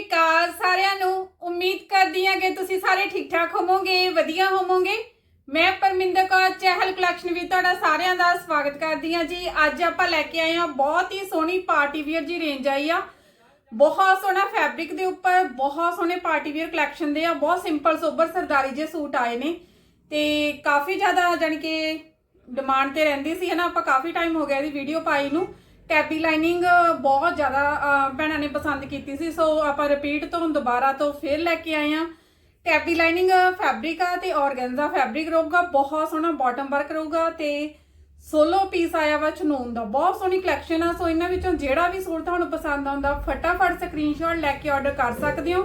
ਸ਼੍ਰੀ ਅਕਾਲ ਸਾਰਿਆਂ ਨੂੰ। ਉਮੀਦ ਕਰਦੀ ਹਾਂ ਕਿ ਤੁਸੀਂ ਸਾਰੇ ਠੀਕ ਠਾਕ ਹੋਵੋਗੇ, ਵਧੀਆ ਹੋਵੋਗੇ। ਮੈਂ ਪਰਮਿੰਦਰ ਕੌਰ, ਚਹਿਲ ਕਲੈਕਸ਼ਨ ਵਿੱਚ ਤੁਹਾਡਾ ਸਾਰਿਆਂ ਦਾ ਸਵਾਗਤ ਕਰਦੀ ਹਾਂ ਜੀ। ਅੱਜ ਆਪਾਂ ਲੈ ਕੇ ਆਏ ਹਾਂ ਬਹੁਤ ਹੀ ਸੋਹਣੀ ਪਾਰਟੀ ਵੀਅਰ ਜੀ ਰੇਂਜ ਆਈ ਆ। ਬਹੁਤ ਸੋਹਣਾ ਫੈਬਰਿਕ ਦੇ ਉੱਪਰ, ਬਹੁਤ ਸੋਹਣੇ ਪਾਰਟੀ ਵੀਅਰ ਕਲੈਕਸ਼ਨ ਦੇ ਆ। ਬਹੁਤ ਸਿੰਪਲ, ਸੋਬਰ ਸਰਦਾਰੀ ਜੇ ਸੂਟ ਆਏ ਨੇ। ਤੇ ਕਾਫੀ ਜ਼ਿਆਦਾ ਜਾਣੀ ਕਿ ਡਿਮਾਂਡ ਤੇ ਰਹਿੰਦੀ ਸੀ, ਹਨਾ। ਆਪਾਂ ਕਾਫੀ ਟਾਈਮ ਹੋ ਗਿਆ ਇਹਦੀ ਵੀਡੀਓ ਪਾਈ ਨੂੰ। ਟੈਬੀ ਲਾਈਨਿੰਗ ਬਹੁਤ ਜ਼ਿਆਦਾ ਭੈਣਾਂ ਨੇ ਪਸੰਦ ਕੀਤੀ ਸੀ। ਸੋ ਆਪਾਂ ਰਿਪੀਟ ਤੋਂ ਦੁਬਾਰਾ ਤੋਂ ਫੇਰ ਲੈ ਕੇ ਆਏ ਆ ਟੈਬੀ ਲਾਈਨਿੰਗ ਫੈਬਰਿਕ ਆ ਤੇ ਆਰਗੈਂਜ਼ਾ ਫੈਬਰਿਕ ਰਹੂਗਾ। ਬਹੁਤ ਸੋਹਣਾ ਬਾਟਮ ਵਰਕ ਰਹੂਗਾ ਤੇ ਸੋਲੋ ਪੀਸ ਆਇਆ ਵਾ ਚਨੂਨ ਦਾ। ਬਹੁਤ ਸੋਹਣੀ ਕਲੈਕਸ਼ਨ ਆ। ਸੋ ਇਹਨਾਂ ਵਿੱਚੋਂ ਜਿਹੜਾ ਵੀ ਸੂਟ ਤੁਹਾਨੂੰ ਪਸੰਦ ਆਉਂਦਾ, ਫਟਾਫਟ ਸਕਰੀਨਸ਼ਾਟ ਲੈ ਕੇ ਆਰਡਰ ਕਰ ਸਕਦੇ ਹੋ।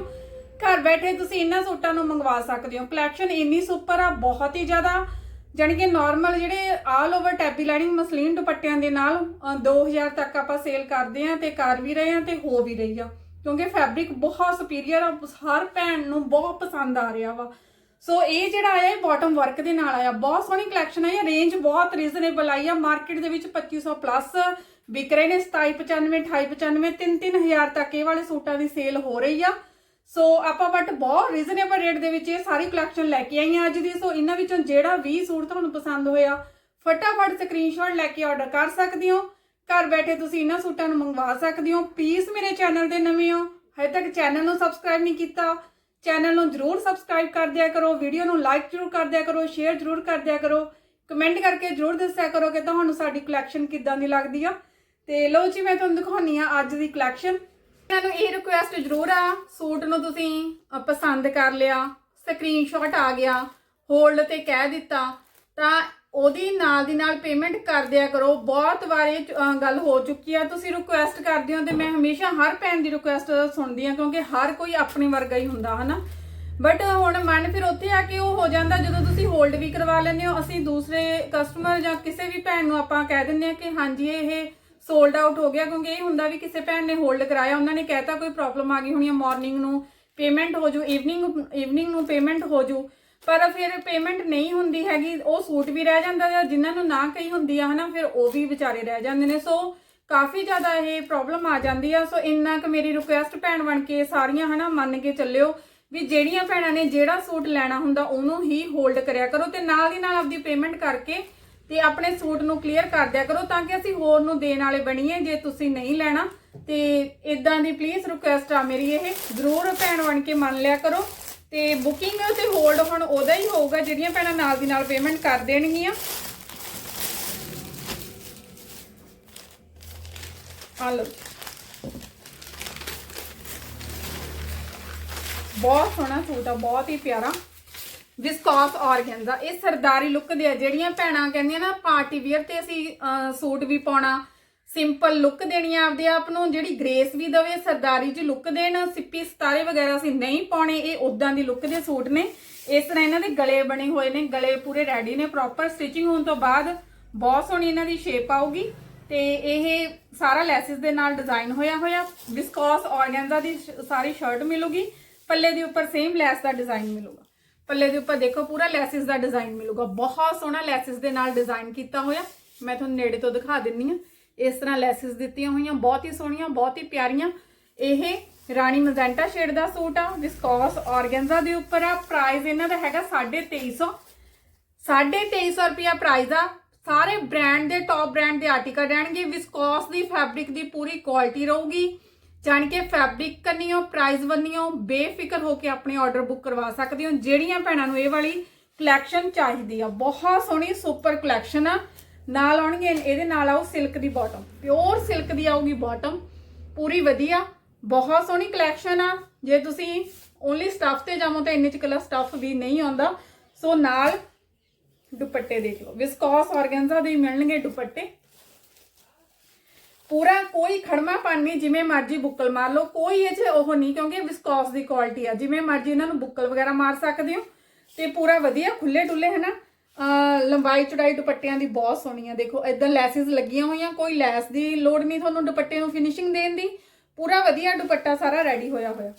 ਘਰ ਬੈਠੇ ਤੁਸੀਂ ਇਹਨਾਂ ਸੂਟਾਂ ਨੂੰ ਮੰਗਵਾ ਸਕਦੇ ਹੋ। ਕਲੈਕਸ਼ਨ ਇੰਨੀ ਸੁਪਰ ਆ, ਬਹੁਤ ਹੀ ਜ਼ਿਆਦਾ। ਜਾਣੀ ਕਿ ਨਾਰਮਲ ਜਿਹੜੇ all over tabby lining muslin ਦੁਪੱਟਿਆਂ ਦੇ ਨਾਲ ਅ, 2000 ਤੱਕ ਆਪਾਂ ਸੇਲ ਕਰਦੇ ਆ ਤੇ ਕਰ ਵੀ ਰਹੇ ਆ ਤੇ ਹੋ ਵੀ ਰਹੀ ਆ। ਕਿਉਂਕਿ ਫੈਬਰਿਕ ਬਹੁਤ ਸੁਪੀਰੀਅਰ ਆ ਹਰ ਭੈਣ ਨੂੰ ਬਹੁਤ ਪਸੰਦ ਆ ਰਿਹਾ ਵਾ। ਸੋ ਇਹ ਜਿਹੜਾ ਆਇਆ ਇਹ ਬਾਟਮ ਵਰਕ ਦੇ ਨਾਲ ਆਇਆ। ਬਹੁਤ ਸੋਹਣੀ ਕਲੈਕਸ਼ਨ ਆਈ ਆ ਰੇਂਜ ਬਹੁਤ ਰੀਜ਼ਨੇਬਲ ਆਈ ਆ। ਮਾਰਕੀਟ ਦੇ ਵਿੱਚ 2500 ਪਲੱਸ ਵਿਕ ਰਹੇ ਨੇ 2795 2895 3-3000 ਤੱਕ ਇਹ ਵਾਲੇ ਸੂਟਾਂ ਦੀ ਸੇਲ ਹੋ ਰਹੀ ਆ। ਸੋ ਆਪਾਂ ਬਟ ਬਹੁਤ ਰੀਜ਼ਨੇਬਲ ਰੇਟ ਦੇ ਵਿੱਚ ਇਹ ਸਾਰੀ ਕਲੈਕਸ਼ਨ ਲੈ ਕੇ ਆਈ ਹਾਂ ਅੱਜ ਦੀ। ਸੋ ਇਹਨਾਂ ਵਿੱਚੋਂ ਜਿਹੜਾ ਵੀ ਸੂਟ ਤੁਹਾਨੂੰ ਪਸੰਦ ਹੋਇਆ, ਫਟਾਫਟ ਸਕਰੀਨਸ਼ਾਟ ਲੈ ਕੇ ਆਰਡਰ ਕਰ ਸਕਦੇ ਹੋ। ਘਰ ਬੈਠੇ ਤੁਸੀਂ ਇਹਨਾਂ ਸੂਟਾਂ ਨੂੰ ਮੰਗਵਾ ਸਕਦੇ ਹੋ। ਪਲੀਜ਼ ਮੇਰੇ ਚੈਨਲ ਦੇ ਨਵੇਂ ਹੋ। ਹਜੇ ਤੱਕ ਚੈਨਲ ਨੂੰ ਸਬਸਕ੍ਰਾਈਬ ਨਹੀਂ ਕੀਤਾ। ਚੈਨਲ ਨੂੰ ਜਰੂਰ ਸਬਸਕ੍ਰਾਈਬ ਕਰ ਦਿਆ ਕਰੋ। ਵੀਡੀਓ ਨੂੰ ਲਾਈਕ ਜਰੂਰ ਕਰ ਦਿਆ ਕਰੋ। ਸ਼ੇਅਰ ਜਰੂਰ ਕਰ ਦਿਆ ਕਰੋ। ਕਮੈਂਟ ਕਰਕੇ ਜਰੂਰ ਦੱਸਿਆ ਕਰੋ ਕਿ ਤੁਹਾਨੂੰ ਸਾਡੀ ਕਲੈਕਸ਼ਨ ਕਿੱਦਾਂ ਦੀ ਲੱਗਦੀ ਆ। ਤੇ ਲਓ ਜੀ, ਮੈਂ ਤੁਹਾਨੂੰ ਦਿਖਾਉਣੀ ਆ ਅੱਜ ਦੀ ਕਲੈਕਸ਼ਨ ਮੈਨੂੰ ਇਹ ਰਿਕੁਐਸਟ ਜ਼ਰੂਰ ਆ ਸੂਟ ਨੂੰ ਤੁਸੀਂ ਅ, ਪਸੰਦ ਕਰ ਲਿਆ ਸਕਰੀਨਸ਼ਾਟ ਆ ਗਿਆ ਹੋਲਡ ਤੇ ਕਹਿ ਦਿੱਤਾ ਤਾਂ ਉਹਦੀ ਨਾਲ ਦੀ ਨਾਲ ਪੇਮੈਂਟ ਕਰ ਦਿਆ ਕਰੋ। ਬਹੁਤ ਵਾਰ ਇਹ ਅ, ਗੱਲ ਹੋ ਚੁੱਕੀ ਆ ਤੁਸੀਂ ਰਿਕੁਐਸਟ ਕਰਦੇ ਹੋ ਤੇ ਮੈਂ ਹਮੇਸ਼ਾ ਹਰ ਭੈਣ ਦੀ ਰਿਕੁਐਸਟ ਸੁਣਦੀ ਆ ਕਿਉਂਕਿ ਹਰ ਕੋਈ ਆਪਣੇ ਵਰਗਾ ਹੀ ਹੁੰਦਾ ਹਨਾ? ਬਟ ਹੁਣ ਮਨ ਫਿਰ ਉੱਥੇ ਆ ਕੇ ਉਹ ਹੋ ਜਾਂਦਾ ਜਦੋਂ ਤੁਸੀਂ ਹੋਲਡ ਵੀ ਕਰਵਾ ਲੈਂਦੇ ਹੋ ਅਸੀਂ ਦੂਸਰੇ ਕਸਟਮਰ ਜਾਂ ਕਿਸੇ ਵੀ ਭੈਣ ਨੂੰ ਆਪਾਂ ਕਹਿ ਦਿੰਦੇ ਆ ਕਿ ਹਾਂਜੀ ਇਹ ਸੋਲਡ ਆਊਟ ਹੋ ਗਿਆ, ਕਿਉਂਕਿ ਇਹ ਹੁੰਦਾ ਵੀ ਕਿਸੇ ਭੈਣ ਨੇ ਹੋਲਡ ਕਰਾਇਆ, ਉਹਨਾਂ ਨੇ ਕਹਿਤਾ ਕੋਈ ਪ੍ਰੋਬਲਮ ਆ ਗਈ ਹੋਣੀ ਆ ਮਾਰਨਿੰਗ ਨੂੰ ਪੇਮੈਂਟ ਹੋ ਜੂ ਈਵਨਿੰਗ ਈਵਨਿੰਗ ਨੂੰ ਪੇਮੈਂਟ ਹੋ ਜੂ, ਪਰ ਫਿਰ ਪੇਮੈਂਟ ਨਹੀਂ ਹੁੰਦੀ ਹੈਗੀ, ਉਹ ਸੂਟ ਵੀ ਰਹਿ ਜਾਂਦਾ ਜਾਂ ਜਿਨ੍ਹਾਂ ਨੂੰ ਨਾ ਕਹੀ ਹੁੰਦੀ ਆ, ਹਨਾ, ਫਿਰ ਉਹ ਵੀ ਵਿਚਾਰੇ ਰਹਿ ਜਾਂਦੇ ਨੇ ਸੋ ਕਾਫੀ ਜ਼ਿਆਦਾ ਇਹ ਪ੍ਰੋਬਲਮ ਆ ਜਾਂਦੀ ਆ ਸੋ ਇੰਨਾ ਕੁ ਮੇਰੀ ਰਿਕੁਐਸਟ ਭੈਣ ਬਣ ਕੇ ਸਾਰੀਆਂ, ਹਨਾ, ਮੰਨ ਕੇ ਚੱਲਿਓ ਵੀ ਜਿਹੜੀਆਂ ਭੈਣਾਂ ਨੇ ਜਿਹੜਾ ਸੂਟ ਲੈਣਾ ਹੁੰਦਾ, ਉਹਨੂੰ ਹੀ ਹੋਲਡ ਕਰਿਆ ਕਰੋ ਤੇ ਨਾਲ ਦੀ ਨਾਲ ਆਪਦੀ ਪੇਮੈਂਟ ਕਰਕੇ ਤੇ ਆਪਣੇ ਸੂਟ ਨੂੰ ਕਲੀਅਰ ਕਰ ਦਿਆ ਕਰੋ ਤਾਂ ਕਿ ਅਸੀਂ ਹੋਰ ਨੂੰ ਦੇਣ ਵਾਲੇ ਬਣੀਏ, ਜੇ ਤੁਸੀਂ ਨਹੀਂ ਲੈਣਾ। ਤੇ ਇਦਾਂ ਦੀ ਪਲੀਜ਼ ਰਿਕੁਐਸਟ ਆ ਮੇਰੀ ਇਹ। ਜ਼ਰੂਰ ਭੈਣ ਬਣ ਕੇ ਮੰਨ ਲਿਆ ਕਰੋ। ਤੇ ਬੁਕਿੰਗ ਤੇ ਹੋਲਡ ਹੁਣ ਉਹਦਾ ਹੀ ਹੋਊਗਾ, ਜਿਹੜੀਆਂ ਭੈਣਾਂ ਨਾਲ ਦੀ ਨਾਲ ਪੇਮੈਂਟ ਕਰ ਦੇਣਗੀਆਂ। ਆ ਲਓ। ਬਹੁਤ ਸੋਹਣਾ ਸੂਟ ਆ, ਬਹੁਤ ਹੀ ਪਿਆਰਾ। ਵਿਸਕੌਸ ਔਰਗੈਂਜਾ ਇਹ ਸਰਦਾਰੀ ਲੁੱਕ ਦੇ ਆ। ਜਿਹੜੀਆਂ ਭੈਣਾਂ ਕਹਿੰਦੀਆਂ ਨਾ ਪਾਰਟੀ ਵੇਅਰ ਤੇ ਅਸੀਂ ਸੂਟ ਵੀ ਪਾਉਣਾ। ਸਿੰਪਲ ਲੁੱਕ ਦੇਣੀ ਆ ਆਪਦੇ ਆਪ ਨੂੰ। ਜਿਹੜੀ ਗ੍ਰੇਸ ਵੀ ਦਵੇ, ਸਰਦਾਰੀ ਜੀ ਲੁੱਕ ਦੇਣ, ਸਿੱਪੀ ਸਤਾਰੇ ਵਗੈਰਾ ਅਸੀਂ ਨਹੀਂ ਪਾਉਣੇ। ਇਹ ਉਦਾਂ ਦੀ ਲੁੱਕ ਦੇ ਸੂਟ ਨੇ। ਇਸ ਤਰ੍ਹਾਂ ਇਹਨਾਂ ਦੇ ਗਲੇ ਬਣੇ ਹੋਏ ਨੇ। ਗਲੇ ਪੂਰੇ ਰੈਡੀ ਨੇ। ਪ੍ਰੋਪਰ ਸਟਿਚਿੰਗ ਹੋਣ ਤੋਂ ਬਾਅਦ ਬਹੁਤ ਸੋਹਣੀ ਇਹਨਾਂ ਦੀ ਸ਼ੇਪ ਆਊਗੀ। ਤੇ ਇਹ ਸਾਰਾ ਲੈਸਿਸ ਦੇ ਨਾਲ ਡਿਜ਼ਾਈਨ ਹੋਇਆ ਹੋਇਆ। ਵਿਸਕੌਸ ਔਰਗੈਂਜਾ ਦੀ ਸਾਰੀ ਸ਼ਰਟ ਮਿਲੂਗੀ। ਪੱਲੇ ਦੇ ਉੱਪਰ ਸੇਮ ਲੈਸ ਦਾ ਡਿਜ਼ਾਈਨ ਮਿਲੂਗਾ। ਪੱਲੇ ਦੇ ਉੱਪਰ ਦੇਖੋ ਪੂਰਾ ਲੈਸਿਸ ਦਾ ਡਿਜ਼ਾਈਨ ਮਿਲੂਗਾ। ਬਹੁਤ ਸੋਹਣਾ ਲੈਸਿਸ ਦੇ ਨਾਲ ਡਿਜ਼ਾਈਨ ਕੀਤਾ ਹੋਇਆ। ਮੈਂ ਤੁਹਾਨੂੰ ਨੇੜੇ ਤੋਂ ਦਿਖਾ ਦਿੰਨੀ ਆ। ਇਸ ਤਰ੍ਹਾਂ ਲੈਸਿਸ ਦਿੱਤੀਆਂ ਹੋਈਆਂ, ਬਹੁਤ ਹੀ ਸੋਹਣੀਆਂ, ਬਹੁਤ ਹੀ ਪਿਆਰੀਆਂ। ਇਹ ਰਾਣੀ ਮਜੈਂਟਾ ਸ਼ੇਡ ਦਾ ਸੂਟ ਆ ਵਿਸਕੋਸ ਆਰਗੈਂਜ਼ਾ ਦੇ ਉੱਪਰ ਆ। ਪ੍ਰਾਈਸ ਇਹਨਾਂ ਦਾ ਹੈਗਾ 2350 2350 ਰੁਪਿਆ ਪ੍ਰਾਈਸ ਆ। ਸਾਰੇ ਬ੍ਰਾਂਡ ਦੇ ਟੌਪ ਬ੍ਰਾਂਡ ਦੇ ਆਰਟੀਕਲ ਰਹਿਣਗੇ। ਵਿਸਕੋਸ ਦੀ ਫੈਬਰਿਕ ਦੀ ਪੂਰੀ ਕੁਆਲਿਟੀ ਰਹੂਗੀ। ਜਾਣ ਕੇ ਫੈਬਰਿਕ ਕੰਨੀਓ ਪ੍ਰਾਈਸ ਬੰਨੀਓ ਬੇਫਿਕਰ ਹੋ ਕੇ ਆਪਣੇ ਆਰਡਰ ਬੁੱਕ ਕਰਵਾ ਸਕਦੇ ਹੋ। ਜਿਹੜੀਆਂ ਭੈਣਾਂ ਨੂੰ ਇਹ ਵਾਲੀ ਕਲੈਕਸ਼ਨ ਚਾਹੀਦੀ ਆ, ਬਹੁਤ ਸੋਹਣੀ ਸੁਪਰ ਕਲੈਕਸ਼ਨ ਆ। ਨਾਲ ਆਉਣਗੇ ਇਹਦੇ ਨਾਲ ਆਉ ਸਿਲਕ ਦੀ ਬਾਟਮ ਪਿਓਰ ਸਿਲਕ ਦੀ ਆਊਗੀ ਬਾਟਮ ਪੂਰੀ ਵਧੀਆ। ਬਹੁਤ ਸੋਹਣੀ ਕਲੈਕਸ਼ਨ ਆ। ਜੇ ਤੁਸੀਂ ਓਨਲੀ ਸਟਫ ਤੇ ਜਾਵੋ ਤਾਂ ਇੰਨੇ ਚ ਕਲਰ ਸਟਫ ਵੀ ਨਹੀਂ ਆਉਂਦਾ। ਸੋ ਨਾਲ ਦੁਪੱਟੇ ਦੇਖ ਲਓ। ਵਿਸਕੋਸ ਆਰਗੈਂਜ਼ਾ ਦੇ ਮਿਲਣਗੇ ਦੁਪੱਟੇ। ਪੂਰਾ ਕੋਈ ਖੜਮਾਪਨ ਨਹੀਂ, ਜਿਵੇਂ ਮਰਜ਼ੀ ਬੁੱਕਲ ਮਾਰ ਲਓ, ਕੋਈ ਇਹ 'ਚ ਉਹ ਨਹੀਂ, ਕਿਉਂਕਿ ਵਿਸਕੋਸ ਦੀ ਕੁਆਲਿਟੀ ਆ। ਜਿਵੇਂ ਮਰਜ਼ੀ ਇਹਨਾਂ ਨੂੰ ਬੁੱਕਲ ਵਗੈਰਾ ਮਾਰ ਸਕਦੇ ਹੋ, ਤੇ ਪੂਰਾ ਵਧੀਆ ਖੁੱਲੇ ਡੁੱਲੇ ਹੈ ਨਾ ਲੰਬਾਈ ਚੜਾਈ ਦੁਪੱਟਿਆਂ ਦੀ ਬਹੁਤ ਸੋਹਣੀ ਆ। ਦੇਖੋ ਇਦਾਂ ਲੈਸਿਸ ਲੱਗੀਆਂ ਹੋਈਆਂ, ਕੋਈ ਲੈਸ ਦੀ ਲੋੜ ਨਹੀਂ ਤੁਹਾਨੂੰ ਦੁਪੱਟੇ ਨੂੰ ਫਿਨਿਸ਼ਿੰਗ ਦੇਣ ਦੀ। ਪੂਰਾ ਵਧੀਆ ਦੁਪੱਟਾ ਸਾਰਾ ਰੈਡੀ ਹੋਇਆ ਹੋਇਆ।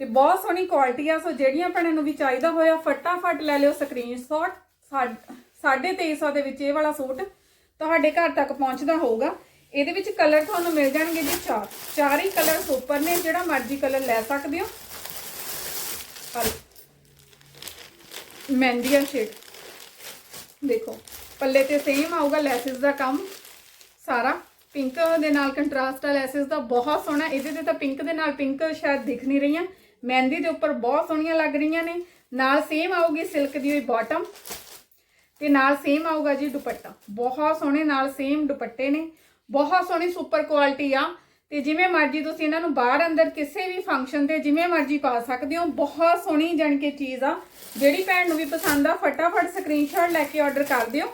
ਤੇ ਬਹੁਤ ਸੋਹਣੀ ਕੁਆਲਿਟੀ ਆ, ਸੋ ਜਿਹੜੀਆਂ ਭੈਣਾਂ ਨੂੰ ਵੀ ਚਾਹੀਦਾ ਹੋਇਆ, ਫਟਾਫਟ ਲੈ ਲਿਓ ਸਕਰੀਨਸ਼ਾਟ 2350 ਦੇ ਵਿੱਚ ਇਹ ਵਾਲਾ ਸੂਟ ਤੁਹਾਡੇ ਘਰ ਤੱਕ ਪਹੁੰਚਦਾ ਹੋਊਗਾ। ਇਹਦੇ ਵਿੱਚ ਕਲਰ ਤੁਹਾਨੂੰ ਮਿਲ ਜਾਣਗੇ ਜੀ ਚਾਰ। ਚਾਰ ਹੀ ਕਲਰ ਸੁਪਰ ਨੇ, ਜਿਹੜਾ ਮਰਜ਼ੀ ਕਲਰ ਲੈ ਸਕਦੇ ਹੋ। ਆਹ ਲਓ। ਮਹਿੰਦੀਆ ਸ਼ੇਡ ਦੇਖੋ, ਪੱਲੇ ਤੇ ਸੇਮ ਆਊਗਾ ਲੈਸਿਸ ਦਾ ਕੰਮ। ਸਾਰਾ ਪਿੰਕ ਦੇ ਨਾਲ ਕੰਟਰਾਸਟ ਆ, ਲੈਸਿਸ ਦਾ ਬਹੁਤ ਸੋਹਣਾ। ਇਹਦੇ ਤੇ ਤਾਂ ਪਿੰਕ ਦੇ ਨਾਲ ਪਿੰਕ ਸ਼ਾਇਦ ਦਿਖ ਨਹੀਂ ਰਹੀਆਂ। ਮਹਿੰਦੀ ਦੇ ਉੱਪਰ ਬਹੁਤ ਸੋਹਣੀਆਂ ਲੱਗ ਰਹੀਆਂ ਨੇ। ਨਾਲ ਸੇਮ ਆਊਗੀ ਸਿਲਕ ਦੀ ਹੋਈ ਬਾਟਮ ਤੇ ਨਾਲ ਸੇਮ ਆਊਗਾ ਜੀ ਦੁਪੱਟਾ। ਬਹੁਤ ਸੋਹਣੇ ਨਾਲ ਸੇਮ ਦੁਪੱਟੇ ਨੇ। ਬਹੁਤ ਸੋਹਣੀ ਸੁਪਰ ਕੁਆਲਿਟੀ ਆ। ਤੇ ਜਿਵੇਂ ਮਰਜ਼ੀ ਤੁਸੀਂ ਇਹਨਾਂ ਨੂੰ ਬਾਹਰ ਅੰਦਰ ਕਿਸੇ ਵੀ ਫੰਕਸ਼ਨ ਤੇ ਜਿਵੇਂ ਮਰਜ਼ੀ ਪਾ ਸਕਦੇ ਹੋ। ਬਹੁਤ ਸੋਹਣੀ ਜਾਣ ਕੇ ਚੀਜ਼ ਆ। ਜਿਹੜੀ ਭੈਣ ਨੂੰ ਵੀ ਪਸੰਦ ਆ, ਫਟਾਫਟ ਸਕਰੀਨਸ਼ਾਟ ਲੈ ਕੇ ਆਰਡਰ ਕਰ ਦਿਓ।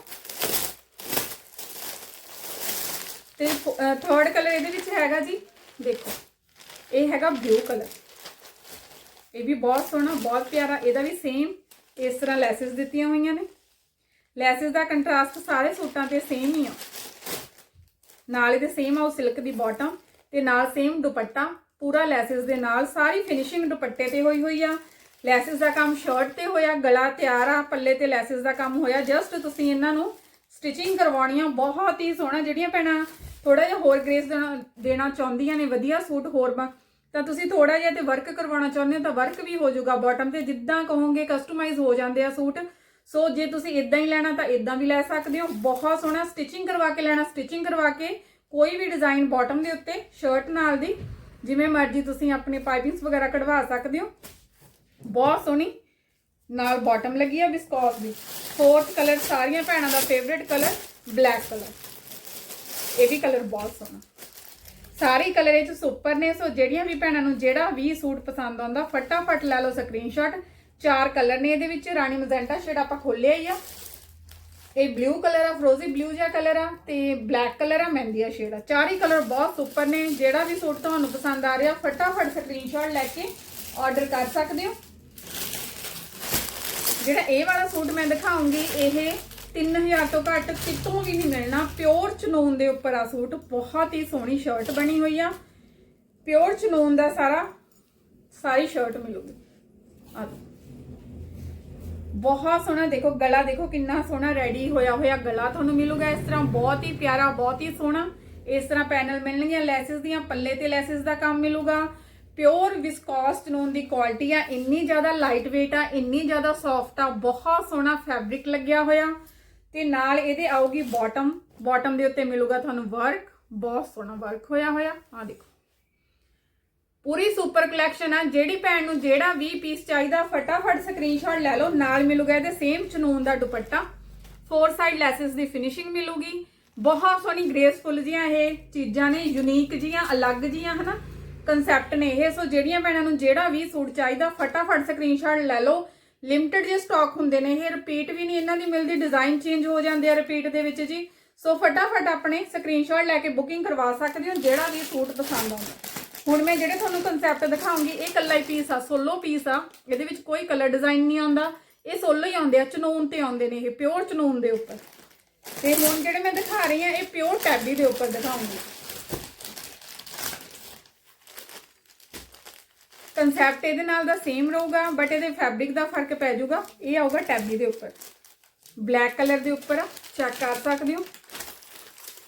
ਤੇ ਥਰਡ ਕਲਰ ਇਹਦੇ ਵਿੱਚ ਹੈਗਾ ਜੀ, ਦੇਖੋ। ਇਹ ਹੈਗਾ ਬਲੂ ਕਲਰ ਇਹ ਵੀ ਬਹੁਤ ਸੋਹਣਾ, ਬਹੁਤ ਪਿਆਰਾ। ਇਹਦਾ ਵੀ ਸੇਮ ਇਸ ਤਰ੍ਹਾਂ ਲੈਸਸ ਦਿੱਤੀਆਂ ਹੋਈਆਂ ਨੇ। ਲੈਸਸ ਦਾ ਕੰਟਰਾਸਟ ਸਾਰੇ ਸੂਟਾਂ ਤੇ ਸੇਮ ਹੀ ਆ। ਨਾਲ ਇਹਦੇ ਸੇਮ ਆ ਉਹ ਸਿਲਕ ਦੀ ਬਾਟਮ ਤੇ ਨਾਲ ਸੇਮ ਦੁਪੱਟਾ, ਪੂਰਾ ਲੈਸਸ ਦੇ ਨਾਲ, ਸਾਰੀ ਫਿਨਿਸ਼ਿੰਗ ਦੁਪੱਟੇ ਤੇ ਹੋਈ ਹੋਈ ਆ। ਲੈਸਸ ਦਾ ਕੰਮ ਸ਼ਰਟ ਤੇ ਹੋਇਆ, ਗਲਾ ਤਿਆਰ ਆ, ਪੱਲੇ ਤੇ ਲੈਸਸ ਦਾ ਕੰਮ ਹੋਇਆ। ਜਸਟ ਤੁਸੀਂ ਇਹਨਾਂ ਨੂੰ ਸਟਿਚਿੰਗ ਕਰਵਾਉਣੀ ਆ ਬਹੁਤ ਹੀ ਸੋਹਣਾ ਜਿਹੜੀਆਂ ਭੈਣਾਂ ਥੋੜਾ ਜਿਹਾ ਹੋਰ ਗ੍ਰੇਸ ਦੇਣਾ ਦੇਣਾ ਚਾਹੁੰਦੀਆਂ ਨੇ, ਵਧੀਆ ਸੂਟ ਹੋਰ ਤਾਂ ਤੁਸੀਂ ਥੋੜਾ ਜਿਹਾ ਤੇ ਵਰਕ ਕਰਵਾਉਣਾ ਚਾਹੁੰਦੇ ਹੋ ਤਾਂ ਵਰਕ ਵੀ ਹੋ ਜਾਊਗਾ। ਬਾਟਮ ਤੇ ਜਿੱਦਾਂ ਕਹੋਗੇ ਕਸਟਮਾਈਜ਼ ਹੋ ਜਾਂਦੇ ਆ ਸੂਟ। ਸੋ ਜੇ ਤੁਸੀਂ ਇਦਾਂ ਹੀ ਲੈਣਾ ਤਾਂ ਇਦਾਂ ਵੀ ਲੈ ਸਕਦੇ ਹੋ। ਬਹੁਤ ਸੋਹਣਾ ਸਟਿਚਿੰਗ ਕਰਵਾ ਕੇ ਲੈਣਾ। ਸਟਿਚਿੰਗ ਕਰਵਾ ਕੇ ਕੋਈ ਵੀ ਡਿਜ਼ਾਈਨ ਬਾਟਮ ਦੇ ਉੱਤੇ ਸ਼ਰਟ ਨਾਲ ਦੀ, ਜਿਵੇਂ ਮਰਜ਼ੀ ਤੁਸੀਂ ਆਪਣੇ ਪਾਈਪਿੰਗਸ ਵਗੈਰਾ ਕਢਵਾ ਸਕਦੇ ਹੋ। ਬਹੁਤ ਸੋਹਣੀ ਨਾਲ ਬਾਟਮ ਲੱਗੀ ਆ ਵਿਸਕੋਸ ਦੀ। ਫੋਰਥ ਕਲਰ ਸਾਰੀਆਂ ਭੈਣਾਂ ਦਾ ਫੇਵਰਿਟ ਕਲਰ ਬਲੈਕ ਕਲਰ ਇਹ ਵੀ ਕਲਰ ਬਹੁਤ ਸੋਹਣਾ। ਸਾਰੇ ਕਲਰ ਇਹ ਚ ਸੁਪਰ ਨੇ। ਸੋ ਜਿਹੜੀਆਂ ਵੀ ਭੈਣਾਂ ਨੂੰ ਜਿਹੜਾ ਵੀ ਸੂਟ ਪਸੰਦ ਆਉਂਦਾ, ਫਟਾਫਟ ਲੈ ਲਓ ਸਕਰੀਨਸ਼ਾਟ ਚਾਰ ਕਲਰ ਨੇ ਇਹਦੇ ਵਿੱਚ, ਰਾਣੀ ਮਜੈਂਟਾ ਸ਼ੇਡ ਆਪਾਂ ਖੋਲਿਆ ਹੀ ਆ। ਇਹ ਬਲੂ ਕਲਰ ਆ ਫਰੋਜ਼ੀ ਬਲੂ ਜਿਹਾ ਕਲਰ ਆ ਤੇ ਬਲੈਕ ਕਲਰ ਆ, ਮਹਿੰਦੀਆ ਸ਼ੇਡ ਆ। ਚਾਰ ਹੀ ਕਲਰ ਬਹੁਤ ਸੁਪਰ ਨੇ, ਜਿਹੜਾ ਵੀ ਸੂਟ ਤੁਹਾਨੂੰ ਪਸੰਦ ਆ ਰਿਹਾ, ਫਟਾਫਟ ਸਕਰੀਨਸ਼ਾਟ ਲੈ ਕੇ ਆਰਡਰ ਕਰ ਸਕਦੇ ਹੋ। ਜਿਹੜਾ ਇਹ ਵਾਲਾ ਸੂਟ ਮੈਂ ਦਿਖਾਉਂਗੀ, ਇਹ 3000 ਤੋਂ ਘੱਟ ਕਿਤੋਂ ਵੀ ਨਹੀਂ ਮਿਲਣਾ। ਪਿਓਰ ਚਨੂਨ ਦੇ ਉੱਪਰ ਆ ਸੂਟ, ਬਹੁਤ ਹੀ ਸੋਹਣੀ ਸ਼ਰਟ ਬਣੀ ਹੋਈ ਆ। ਪਿਓਰ ਚਨੂਨ ਦਾ ਸਾਰਾ, ਸਾਰੀ ਸ਼ਰਟ ਮਿਲੂਗੀ। ਆ ਬਹੁਤ ਸੋਹਣਾ, ਦੇਖੋ ਗਲਾ ਦੇਖੋ ਕਿੰਨਾ ਸੋਹਣਾ ਰੈਡੀ ਹੋਇਆ ਹੋਇਆ ਗਲਾ ਤੁਹਾਨੂੰ ਮਿਲੂਗਾ, ਇਸ ਤਰ੍ਹਾਂ ਬਹੁਤ ਹੀ ਪਿਆਰਾ, ਬਹੁਤ ਹੀ ਸੋਹਣਾ। ਇਸ ਤਰ੍ਹਾਂ ਪੈਨਲ ਮਿਲਣਗੀਆਂ, ਲੈਸਸ ਦੀਆਂ, ਪੱਲੇ ਤੇ ਲੈਸਸ ਦਾ ਕੰਮ ਮਿਲੂਗਾ। ਪਿਓਰ ਵਿਸਕੋਸਟ ਨੂਨ ਦੀ ਕੁਆਲਿਟੀ ਆ, ਇੰਨੀ ਜ਼ਿਆਦਾ ਲਾਈਟ weight ਆ, ਇੰਨੀ ਜ਼ਿਆਦਾ ਸੌਫਟ ਆ, ਬਹੁਤ ਸੋਹਣਾ ਫੈਬਰਿਕ ਲੱਗਿਆ ਹੋਇਆ। ਤੇ ਨਾਲ ਇਹਦੇ ਆਊਗੀ ਬਾਟਮ ਬਾਟਮ ਦੇ ਉੱਤੇ ਮਿਲੂਗਾ ਤੁਹਾਨੂੰ ਵਰਕ ਬਹੁਤ ਸੋਹਣਾ ਵਰਕ ਹੋਇਆ ਹੋਇਆ ਆ ਦੇਖੋ। ਪੂਰੀ ਸੁਪਰ ਕਲੈਕਸ਼ਨ ਆ। ਜਿਹੜੀ ਭੈਣ ਨੂੰ ਜਿਹੜਾ ਵੀ ਪੀਸ ਚਾਹੀਦਾ, ਫਟਾਫਟ ਸਕਰੀਨਸ਼ਾਟ ਲੈ ਲਓ, ਨਾਲ ਮਿਲੂਗਾ ਇਹਦੇ ਸੇਮ ਚਨੂਨ ਦਾ ਦੁਪੱਟਾ। ਫੋਰ ਸਾਈਡ ਲੈਸਸ ਦੀ ਫਿਨਿਸ਼ਿੰਗ ਮਿਲੂਗੀ। ਬਹੁਤ ਸੋਹਣੀ ਗ੍ਰੇਸਫੁਲ ਜੀਆਂ ਇਹ ਚੀਜ਼ਾਂ ਨੇ ਯੂਨੀਕ ਜੀਆਂ ਅਲੱਗ ਜੀਆਂ ਹਨਾ? ਕਨਸੈਪਟ ਨੇ ਇਹ। ਸੋ ਜਿਹੜੀਆਂ ਭੈਣਾਂ ਨੂੰ ਜਿਹੜਾ ਵੀ ਸੂਟ ਚਾਹੀਦਾ, ਫਟਾਫਟ ਸਕਰੀਨਸ਼ਾਟ ਲੈ ਲਓ। ਲਿਮਟਿਡ ਜੇ ਸਟਾਕ ਹੁੰਦੇ ਨੇ ਇਹ। ਰਿਪੀਟ ਵੀ ਨਹੀਂ ਇਹਨਾਂ ਦੀ ਮਿਲਦੀ ਡਿਜ਼ਾਈਨ ਚੇਂਜ ਹੋ ਜਾਂਦੇ ਆ ਰਿਪੀਟ ਦੇ ਵਿੱਚ ਜੀ। ਸੋ ਫਟਾਫਟ ਆਪਣੇ ਸਕਰੀਨਸ਼ਾਟ ਲੈ ਕੇ ਬੁਕਿੰਗ ਕਰਵਾ ਸਕਦੇ ਹੋ, ਜਿਹੜਾ ਵੀ ਸੂਟ ਪਸੰਦ ਆਉਂਦਾ। ਹੁਣ ਮੈਂ ਜਿਹੜੇ ਤੁਹਾਨੂੰ ਕਨਸੈਪਟ ਦਿਖਾਉਂਗੀ, ਇਹ ਕੱਲਾ ਹੀ ਪੀਸ ਆ, ਸੋਲੋ ਪੀਸ ਆ। ਇਹਦੇ ਵਿੱਚ ਕੋਈ ਕਲਰ ਡਿਜ਼ਾਈਨ ਨਹੀਂ ਆਉਂਦਾ। ਇਹ ਸੋਲੋ ਹੀ ਆਉਂਦੇ ਆ ਚਨੂਨ ਤੇ ਆਉਂਦੇ ਨੇ ਇਹ ਪਿਓਰ ਚਨੂਨ ਦੇ ਉੱਪਰ। ਤੇ ਹੁਣ ਜਿਹੜੇ ਮੈਂ ਦਿਖਾ ਰਹੀ ਆ, ਇਹ ਪਿਓਰ ਟੈਬੀ ਦੇ ਉੱਪਰ ਦਿਖਾਉਂਗੀ। ਕਨਸੈਪਟ ਇਹਦੇ ਨਾਲ ਦਾ ਸੇਮ ਰਹੂਗਾ ਬਟ ਇਹਦੇ ਫੈਬਰਿਕ ਦਾ ਫ਼ਰਕ ਪੈ ਜਾਊਗਾ। ਇਹ ਆਊਗਾ ਟੈਬੀ ਦੇ ਉੱਪਰ। ਬਲੈਕ ਕਲਰ ਦੇ ਉੱਪਰ ਆ ਚੈੱਕ ਕਰ ਸਕਦੇ ਹੋ।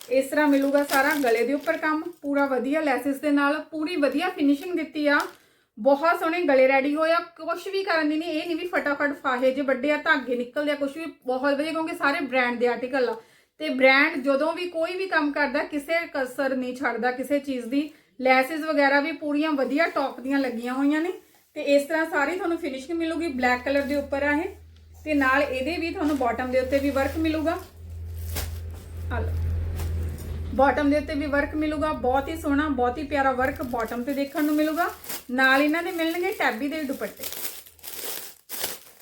ਇਸ ਤਰ੍ਹਾਂ ਮਿਲੂਗਾ ਸਾਰਾ ਗਲੇ ਦੇ ਉੱਪਰ ਕੰਮ, ਪੂਰਾ ਵਧੀਆ ਲੈਸਿਸ ਦੇ ਨਾਲ, ਪੂਰੀ ਵਧੀਆ ਫਿਨਿਸ਼ਿੰਗ ਦਿੱਤੀ ਆ। ਬਹੁਤ ਸੋਹਣੇ ਗਲੇ ਰੈਡੀ ਹੋਇਆ ਕੁਝ ਵੀ ਕਰਨ ਦੀ ਨਹੀਂ, ਇਹ ਨਹੀਂ ਵੀ ਫਟਾਫਟ ਫਾਹੇ ਜੇ ਵੱਡੇ ਆ, ਧਾਗੇ ਨਿਕਲਦੇ ਆ ਕੁਝ ਵੀ ਬਹੁਤ ਵਧੀਆ, ਕਿਉਂਕਿ ਸਾਰੇ ਬ੍ਰਾਂਡ ਦੇ ਆਰਟੀਕਲ ਆ। ਤੇ ਬ੍ਰਾਂਡ ਜਦੋਂ ਵੀ ਕੋਈ ਵੀ ਕੰਮ ਕਰਦਾ, ਕਿਸੇ ਕਸਰ ਨਹੀਂ ਛੱਡਦਾ, ਕਿਸੇ ਚੀਜ਼ ਦੀ। ਲੈਸਿਸ ਵਗੈਰਾ ਵੀ ਪੂਰੀਆਂ ਵਧੀਆ ਟੌਪ ਦੀਆਂ ਲੱਗੀਆਂ ਹੋਈਆਂ ਨੇ। ਤੇ ਇਸ ਤਰ੍ਹਾਂ ਸਾਰੀ ਤੁਹਾਨੂੰ ਫਿਨਿਸ਼ਿੰਗ ਮਿਲੂਗੀ ਬਲੈਕ ਕਲਰ ਦੇ ਉੱਪਰ ਆ ਇਹ। ਤੇ ਨਾਲ ਇਹਦੇ ਵੀ ਤੁਹਾਨੂੰ ਬਾਟਮ ਦੇ ਉੱਤੇ ਵੀ ਵਰਕ ਮਿਲੂਗਾ। ਆ ਲਓ ਬਾਟਮ ਦੇ ਉੱਤੇ ਵੀ ਵਰਕ ਮਿਲੂਗਾ, ਬਹੁਤ ਹੀ ਸੋਹਣਾ, ਬਹੁਤ ਹੀ ਪਿਆਰਾ ਵਰਕ ਬਾਟਮ ਤੇ ਦੇਖਣ ਨੂੰ ਮਿਲੂਗਾ। ਨਾਲ ਇਹਨਾਂ ਦੇ ਮਿਲਣਗੇ ਟੈਬੀ ਦੇ ਦੁਪੱਟੇ।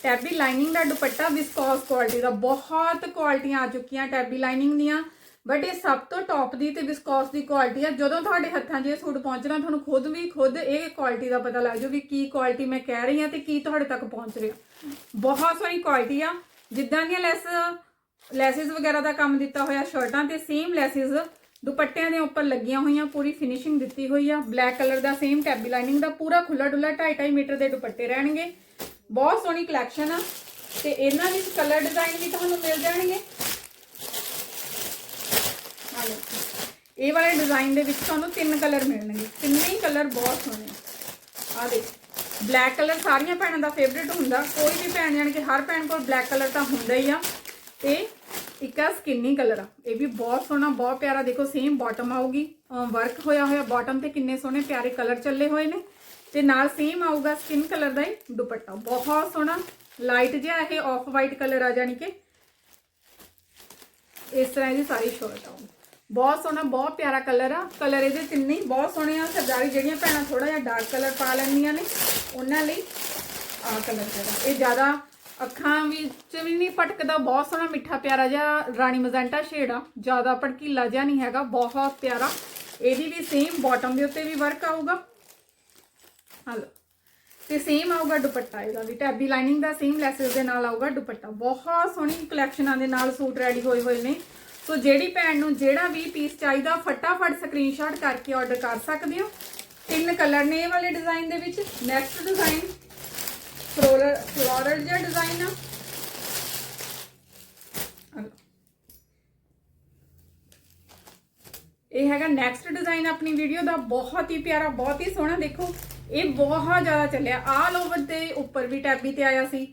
ਟੈਬੀ ਲਾਈਨਿੰਗ ਦਾ ਦੁਪੱਟਾ ਵਿਸਕੋਸ ਕੁਆਲਿਟੀ ਦਾ, ਬਹੁਤ ਕੁਆਲਿਟੀਆਂ ਆ ਚੁੱਕੀਆਂ ਟੈਬੀ ਲਾਈਨਿੰਗ ਦੀਆਂ। ਬਟ ਇਹ ਸਭ ਤੋਂ ਟੌਪ ਦੀ ਤੇ ਵਿਸਕੋਸ ਦੀ ਕੁਆਲਿਟੀ ਆ। ਜਦੋਂ ਤੁਹਾਡੇ ਹੱਥਾਂ 'ਚ ਇਹ ਸੂਟ ਪਹੁੰਚਣਾ, ਤੁਹਾਨੂੰ ਖੁਦ ਵੀ ਖੁਦ ਇਹ ਕੁਆਲਿਟੀ ਦਾ ਪਤਾ ਲੱਗ ਜਾਊ ਵੀ ਕੀ ਕੁਆਲਿਟੀ ਮੈਂ ਕਹਿ ਰਹੀ ਹਾਂ ਤੇ ਕੀ ਤੁਹਾਡੇ ਤੱਕ ਪਹੁੰਚ ਰਿਹਾ। ਬਹੁਤ ਸੋਹਣੀ ਕੁਆਲਿਟੀ ਆ। ਜਿੱਦਾਂ ਦੀਆਂ ਲੈਸ ਲੈਸਿਸ ਵਗੈਰਾ ਦਾ ਕੰਮ ਦਿੱਤਾ ਹੋਇਆ ਸ਼ਰਟਾਂ ਤੇ ਸੇਮ ਲੈਸਿਸ ਦੁਪੱਟਿਆਂ ਦੇ ਉੱਪਰ ਲੱਗੀਆਂ ਹੋਈਆਂ, ਪੂਰੀ ਫਿਨਿਸ਼ਿੰਗ ਦਿੱਤੀ ਹੋਈ ਆ। ਬਲੈਕ ਕਲਰ ਦਾ ਸੇਮ ਟੈਬੀ ਲਾਈਨਿੰਗ ਦਾ ਪੂਰਾ ਖੁੱਲਾ ਡੁੱਲਾ 2.5 ਮੀਟਰ ਦੇ ਦੁਪੱਟੇ ਰਹਿਣਗੇ। ਬਹੁਤ ਸੋਹਣੀ ਕਲੈਕਸ਼ਨ ਆ। ਤੇ ਇਹਨਾਂ ਵਿੱਚ ਕਲਰ ਡਿਜ਼ਾਈਨ ਵੀ ਤੁਹਾਨੂੰ ਮਿਲ ਜਾਣਗੇ। ਇਹ ਵਾਲੇ ਡਿਜ਼ਾਈਨ ਦੇ ਵਿੱਚ ਤੁਹਾਨੂੰ ਤਿੰਨ ਕਲਰ ਮਿਲਣਗੇ। ਤਿੰਨੇ ਹੀ ਕਲਰ ਬਹੁਤ ਸੋਹਣੇ ਆ। ਦੇਖ ਬਲੈਕ ਕਲਰ ਸਾਰੀਆਂ ਭੈਣਾਂ ਦਾ ਫੇਵਰਿਟ ਹੁੰਦਾ। ਕੋਈ ਵੀ ਭੈਣ ਜਾਣ ਕਿ ਹਰ ਭੈਣ ਕੋਲ ਬਲੈਕ ਕਲਰ ਤਾਂ ਹੁੰਦਾ ਹੀ ਆ। ਤੇ ਇੱਕ ਆ ਸਕਿੰਨੀ ਕਲਰ ਆ। ਇਹ ਵੀ ਬਹੁਤ ਸੋਹਣਾ, ਬਹੁਤ ਪਿਆਰਾ। ਦੇਖੋ ਸੇਮ ਬਾਟਮ ਆਊਗੀ। ਵਰਕ ਹੋਇਆ ਹੋਇਆ ਬਾਟਮ ਤੇ ਕਿੰਨੇ ਸੋਹਣੇ, ਪਿਆਰੇ ਕਲਰ ਚੱਲੇ ਹੋਏ ਨੇ। ਤੇ ਨਾਲ ਸੇਮ ਆਊਗਾ ਸਕਿਨ ਕਲਰ ਦਾ ਹੀ ਦੁਪੱਟਾ। ਬਹੁਤ ਸੋਹਣਾ ਲਾਈਟ ਜਿਹਾ ਇਹ ਆਫ ਵਾਈਟ ਕਲਰ ਆ ਜਾਣੀ ਕਿ। ਇਸ ਤਰ੍ਹਾਂ ਇਹਦੀ ਸਾਰੀ ਸ਼ਰਟ ਆਊਗੀ। ਬਹੁਤ ਸੋਹਣਾ, ਬਹੁਤ ਪਿਆਰਾ ਕਲਰ ਆ। ਕਲਰ ਇਹਦੇ ਤਿੰਨੇ ਹੀ ਬਹੁਤ ਸੋਹਣੇ ਆ। ਸਰਦਾਰੀ ਜਿਹੜੀਆਂ ਭੈਣਾਂ ਥੋੜਾ ਜਿਹਾ ਡਾਰਕ ਕਲਰ ਪਾ ਲੈਂਦੀਆਂ ਨੇ, ਉਹਨਾਂ ਲਈ ਆ ਕਲਰ ਜਿਹੜਾ। ਇਹ ਜ਼ਿਆਦਾ ਅੱਖਾਂ ਵਿੱਚ ਵੀ ਨਹੀਂ ਪਟਕਦਾ ਬਹੁਤ ਸੋਹਣਾ ਮਿੱਠਾ ਪਿਆਰਾ ਜਿਹਾ ਰਾਣੀ ਮਜ਼ੈਂਟਾ ਸ਼ੇਡ ਆ। ਜ਼ਿਆਦਾ ਭੜਕੀਲਾ ਜਿਹਾ ਨਹੀਂ ਹੈਗਾ, ਬਹੁਤ ਪਿਆਰਾ। ਇਹਦੀ ਵੀ ਸੇਮ ਬਾਟਮ ਦੇ ਉੱਤੇ ਵੀ ਵਰਕ ਆਊਗਾ। ਹਲੋ। ਤੇ ਸੇਮ ਆਊਗਾ ਦੁਪੱਟਾ, ਇਹਦਾ ਵੀ। ਟੈਬੀ ਲਾਈਨਿੰਗ ਦਾ ਸੇਮ ਲੈਸਸ ਦੇ ਨਾਲ ਆਊਗਾ ਦੁਪੱਟਾ। ਬਹੁਤ ਸੋਹਣੀ ਕਲੈਕਸ਼ਨਾਂ ਦੇ ਨਾਲ ਸੂਟ ਰੈਡੀ ਹੋਏ ਹੋਏ ਨੇ। ਸੋ ਜਿਹੜੀ ਭੈਣ ਨੂੰ ਜਿਹੜਾ ਵੀ ਪੀਸ ਚਾਹੀਦਾ, ਫਟਾਫਟ ਸਕਰੀਨਸ਼ਾਟ ਕਰਕੇ ਆਰਡਰ ਕਰ ਸਕਦੇ ਹੋ। ਤਿੰਨ ਕਲਰ ਨੇ ਇਹ ਵਾਲੇ ਡਿਜ਼ਾਈਨ ਦੇ ਵਿੱਚ। ਨੈਕਸਟ ਡਿਜ਼ਾਈਨ ਫਲੋਰਲ ਫਲੋਰਲ ਜਿਹਾ ਡਿਜ਼ਾਈਨ ਆ। ਇਹ ਹੈਗਾ ਨੈਕਸਟ ਡਿਜ਼ਾਈਨ ਆਪਣੀ ਵੀਡੀਓ ਦਾ। ਬਹੁਤ ਹੀ ਪਿਆਰਾ, ਬਹੁਤ ਹੀ ਸੋਹਣਾ, ਦੇਖੋ। ਇਹ ਬਹੁਤ ਜ਼ਿਆਦਾ ਚੱਲਿਆ। ਆਲ ਓਵਰ ਦੇ ਉੱਪਰ ਵੀ ਟੈਬੀ ਤੇ ਆਇਆ ਸੀ।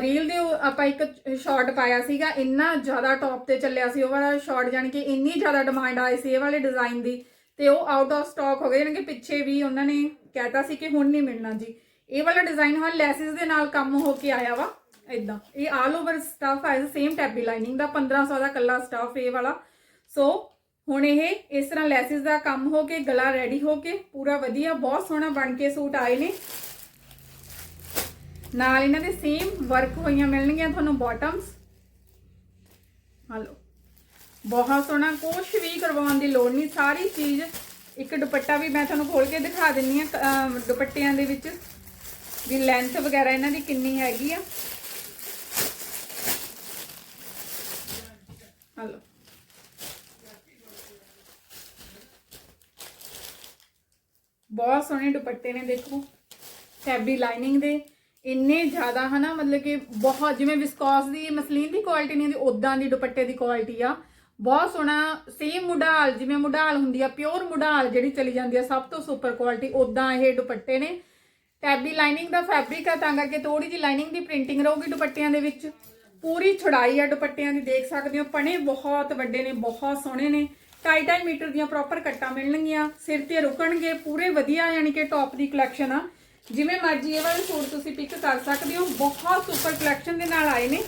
ਰੀਲ ਦੇ ਆਪਾਂ ਇੱਕ ਸ਼ਾਰਟ ਪਾਇਆ ਸੀਗਾ। ਇੰਨਾ ਜ਼ਿਆਦਾ ਟੌਪ ਤੇ ਚੱਲਿਆ ਸੀ। ਉਹ ਵਾਲਾ ਸ਼ਾਰਟ ਜਾਨੀ ਕਿ ਇੰਨੀ ਜ਼ਿਆਦਾ ਡਿਮਾਂਡ ਆਈ ਸੀ ਇਹ ਵਾਲੇ ਡਿਜ਼ਾਈਨ ਦੀ। ਤੇ ਉਹ ਆਊਟ ਆਫ ਸਟਾਕ ਹੋ ਗਏ। ਜਾਣੀ ਕਿ ਪਿੱਛੇ ਵੀ ਉਹਨਾਂ ਨੇ ਕਹਿਤਾ ਸੀ ਕਿ ਹੁਣ ਨਹੀਂ ਮਿਲਣਾ ਜੀ। ਇਹ ਵਾਲਾ ਡਿਜ਼ਾਈਨ ਹਾਂ ਲੈਸਿਸ ਦੇ ਨਾਲ ਕੰਮ ਹੋ ਕੇ ਆਇਆ ਵਾ ਇਦਾਂ ਇਹ ਆਲ ਓਵਰ ਸਟਫ ਆਇਆ ਸੇਮ ਟੈਬੀ ਲਾਈਨਿੰਗ ਦਾ 1500 ਦਾ ਕੱਲਾ ਸਟਫ ਇਹ ਵਾਲਾ। ਸੋ ਹੁਣ ਇਹ ਇਸ ਤਰ੍ਹਾਂ ਲੈਸਿਸ ਦਾ ਕੰਮ ਹੋ ਕੇ, ਗਲਾ ਰੈਡੀ ਹੋ ਕੇ, ਪੂਰਾ ਵਧੀਆ, ਬਹੁਤ ਸੋਹਣਾ ਬਣ ਕੇ ਸੂਟ ਆਏ ਨੇ। ਨਾਲ ਇਹਨਾਂ ਦੇ ਸੇਮ ਵਰਕ ਹੋਈਆਂ ਮਿਲਣਗੀਆਂ ਤੁਹਾਨੂੰ ਬਾਟਮਸ ਹਲੋ ਬਹੁਤ ਸੋਹਣਾ, ਕੁਛ ਵੀ ਕਰਵਾਉਣ ਦੀ ਲੋੜ ਨਹੀਂ, ਸਾਰੀ ਚੀਜ਼, ਇੱਕ ਦੁਪੱਟਾ ਵੀ ਮੈਂ ਤੁਹਾਨੂੰ ਖੋਲ ਕੇ ਦਿਖਾ ਦਿੰਨੀ ਆ ਦੁਪੱਟਿਆਂ ਦੇ ਵਿੱਚ। ਵੀ ਲੈਂਥ ਵਗੈਰਾ ਇਹਨਾਂ ਦੀ ਕਿੰਨੀ ਹੈਗੀ ਆ? ਹਲੋ। ਬਹੁਤ ਸੋਹਣੇ ਦੁਪੱਟੇ ਨੇ, ਦੇਖੋ। ਫੈਬਰੀ ਲਾਈਨਿੰਗ ਦੇ। ਇੰਨੇ ਜ਼ਿਆਦਾ ਹਨਾ, ਮਤਲਬ ਕਿ ਬਹੁਤ, ਜਿਵੇਂ ਵਿਸਕੋਸ ਦੀ, ਮਸਲੀਨ ਦੀ ਕੁਆਲਿਟੀ ਨਹੀਂ ਹੁੰਦੀ ਉਦਾਂ ਦੀ ਦੁਪੱਟੇ ਦੀ ਕੁਆਲਿਟੀ ਆ। ਬਹੁਤ ਸੋਹਣਾ ਸੇਮ ਮੁਡਾਲ ਜਿਵੇਂ ਮੁਢਾਲ ਹੁੰਦੀ ਆ ਪਿਓਰ ਮੁਢਾਲ ਜਿਹੜੀ ਚਲੀ ਜਾਂਦੀ ਆ, ਸਭ ਤੋਂ ਸੁਪਰ ਕੁਆਲਿਟੀ ਉਦਾਂ ਇਹ ਦੁਪੱਟੇ ਨੇ। ਟੈਬੀ ਲਾਈਨਿੰਗ ਦਾ ਫੈਬਰਿਕ ਆ, ਤਾਂ ਕਰਕੇ ਥੋੜੀ ਜੀ ਲਾਈਨਿੰਗ ਦੀ ਪ੍ਰਿੰਟਿੰਗ ਰਹੂਗੀ ਦੁਪੱਟਿਆਂ ਦੇ ਵਿੱਚ। ਪੂਰੀ ਛੜਾਈ ਆ ਦੁਪੱਟਿਆਂ ਦੀ, ਦੇਖ ਸਕਦੇ ਹੋ, ਪਣੇ ਬਹੁਤ ਵੱਡੇ ਨੇ, ਬਹੁਤ ਸੋਹਣੇ ਨੇ। 2.5 ਮੀਟਰ ਦੀਆਂ ਪ੍ਰੋਪਰ ਕੱਟਾਂ ਮਿਲਣਗੀਆਂ, ਸਿਰ ਤੇ ਰੁਕਣਗੇ, ਪੂਰੇ ਵਧੀਆ ਯਾਨੀ ਕਿ ਟੌਪ ਦੀ ਕਲੈਕਸ਼ਨ ਆ। ਜਿਵੇਂ ਮਰਜ਼ੀ ਇਹ ਵਾਲੇ ਸੂਟ ਤੁਸੀਂ ਪਿਕ ਕਰ ਸਕਦੇ ਹੋ, ਬਹੁਤ ਸੁਪਰ ਕਲੈਕਸ਼ਨ ਦੇ ਨਾਲ ਆਏ ਨੇ।